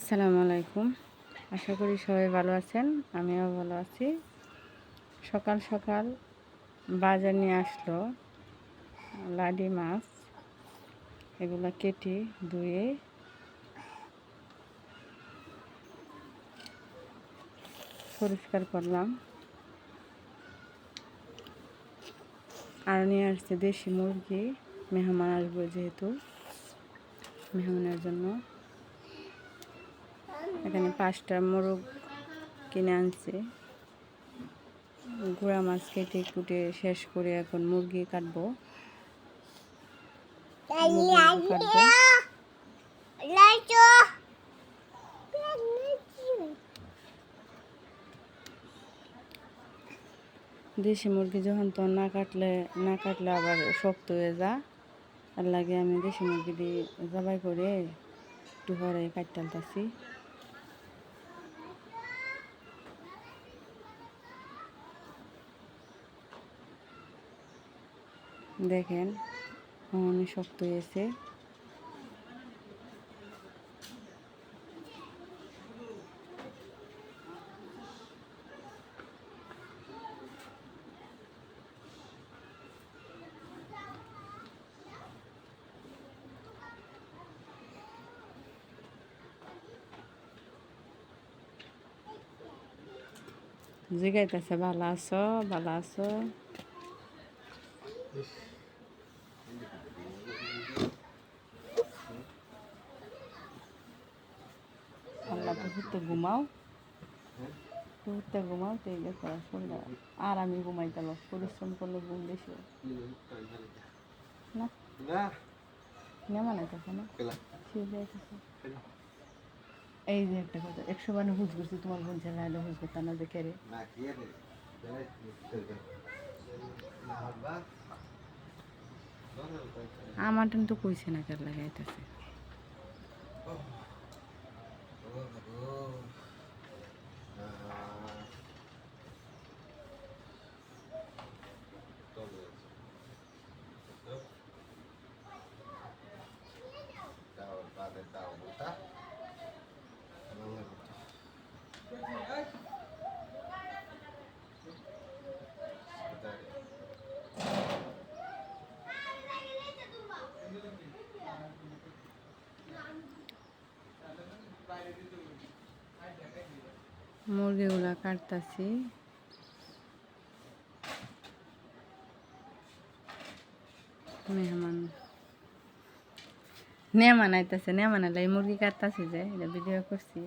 আসসালামু আলাইকুম। আশা করি সবাই ভালো আছেন, আমিও ভালো আছি। সকাল সকাল বাজার নিয়ে আসলো লাডি মাছ, এগুলো কেটে ধুয়ে পরিষ্কার করলাম। আর নিয়ে আসছে দেশি মুরগি, মেহমান আসব যেহেতু, মেহমানের জন্য। এখানে পাঁচটা মোরগ কিনে আনছে। গুঁড়া মাছ কেটে কুটে শেষ করে এখন মুরগি কাটবো। দেশি মুরগি যখন তো না কাটলে না কাটলে আবার শক্ত হয়ে যা। আর লাগে আমি দেশি মুরগি দিয়ে জবাই করে একটু পরে কাটতালতাছি দেখেন অনেক শক্ত হয়েছে। জিগাইতেছে ভালো আছো ভালো আছো? তো ঘুমাও। ঘুরতে ঘুমাও তো এই দেখো আসলে আর আমি ঘুমাইতে পারব পরিশ্রম করলে ঘুম বেশি। না? নেমা নাই তখন এই যে একটা কথা একশো বারে হুজ করছি তোমার বোন ছেলে আইলে হুজ করতাম না দেখে রে। আমার তো কইছে না কার লাগাইতেছে? মুরগিগুলা কাটতাছি। মেহমান। নেমান আইতাছে নেমান আলাই মুরগি কাটতাছি যে এটা ভিডিও করছি।